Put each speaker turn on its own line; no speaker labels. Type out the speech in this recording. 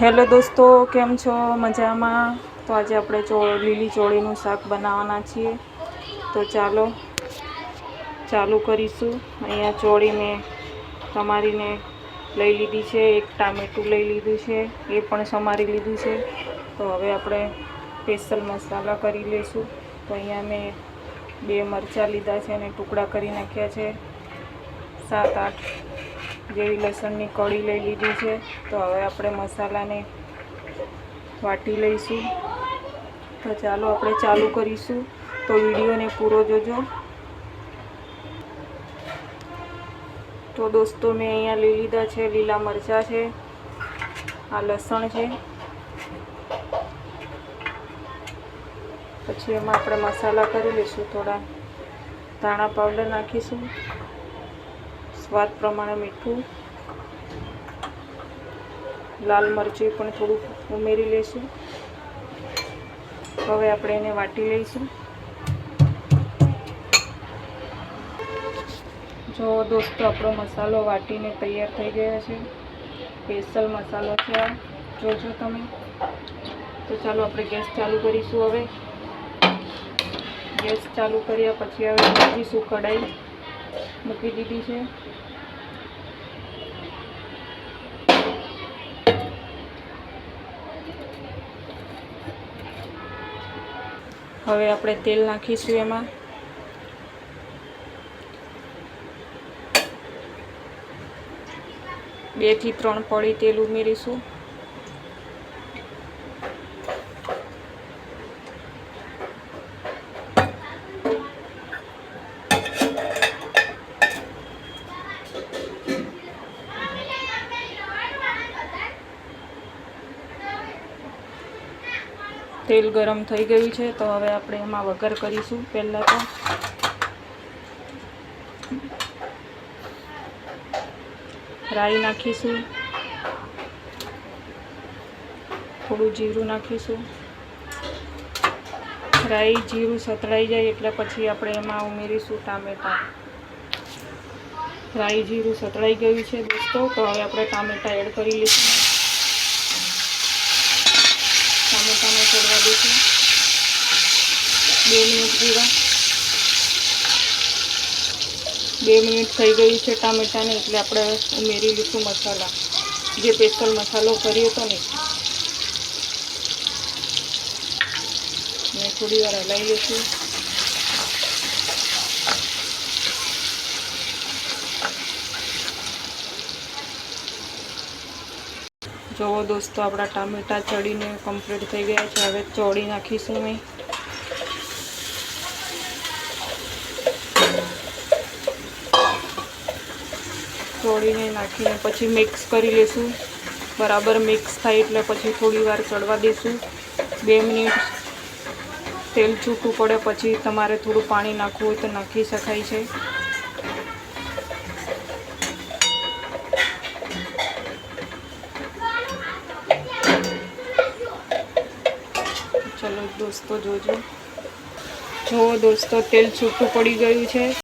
Hello દોસ્તો, કેમ છો? મજામાં? તો આજે આપણે ચો, લીલી ચોળીનું શાક બનાવવાના છીએ. તો ચાલો, ચાલુ કરીશું. અહીંયા ચોળી મેં સમારીને લઈ લીધી છે, એક ટામેટું લઈ લીધું છે, એ પણ સમારી લીધું છે. તો હવે આપણે સ્પેશિયલ મસાલા કરી લઈશું. તો અહીંયા મેં બે મરચાં લીધા છે અને ટુકડા કરી નાખ્યા છે. સાત, આઠ જેવી લસણની કળી લઈ લીધી છે, તો હવે આપણે મસાલાને વાટી લઈશું. તો ચાલો આપણે ચાલુ કરીશું. તો વિડીયોને પૂરો જોજો. તો દોસ્તો, મેં અહીંયા લઈ લીધા છે લીલા મરચાં છે, આ લસણ છે. પછી એમાં આપણે મસાલા કરી લઈશું, થોડા ધાણા પાવડર નાખીશું. સ્વાદ પ્રમાણે મીઠું. લાલ મરચું પણ થોડુંક ઉમેરી લઈશું. હવે આપણે એને વાટી લઈશું. જો દોસ્તો, આપણો મસાલો વાટીને તૈયાર થઈ ગયો છે. સ્પેશિયલ મસાલો છે આ. જોજો તમે. તો ચાલો આપણે ગેસ ચાલુ કરીશું હવે. ગેસ ચાલુ કર્યા પછી હવે મૂકીશું કઢાઈ મૂકી દીધી છે. હવે આપણે તેલ નાખીશું એમાં. બેથી ત્રણ પડી તેલ ઉમેરીશું. તેલ ગરમ થઈ ગયું છે, તો હવે આપણે એમાં વઘાર કરીશું પહેલાં તો. રાઈ નાખીશું. થોડું જીરું નાખીશું. રાઈ જીરું સતળાઈ જાય એટલે પછી આપણે એમાં ઉમેરીશું ટામેટાં. રાઈ જીરું સતળાઈ ગયું છે દોસ્તો, તો હવે આપણે ટામેટાં એડ કરી લઈશું. દઈશું બે મિનિટ જેવા બે મિનિટ થઈ ગઈ છે ટામેટાને, એટલે આપણે ઉમેરી લઈશું મસાલા. જે પેસ્ટલ મસાલો કર્યો હતો ને મેં થોડી વાર હલાવી લઈશું જુઓ દોસ્તો, આપણા ટામેટા ચડીને કમ્પ્લીટ થઈ ગયા છે. હવે ચોળી નાખીશું મેં. ચોળીને નાખીને પછી મિક્સ કરી લઈશું બરાબર મિક્સ થાય એટલે પછી થોડી વાર ચડવા દઈશું બે મિનિટ તેલ છૂટું પડે પછી તમારે થોડું પાણી નાખવું હોય તો નાખી શકાય છે. ચલો દોસ્તો જોજો. જુઓ દોસ્તો તેલ છૂટું પડી ગયું છે.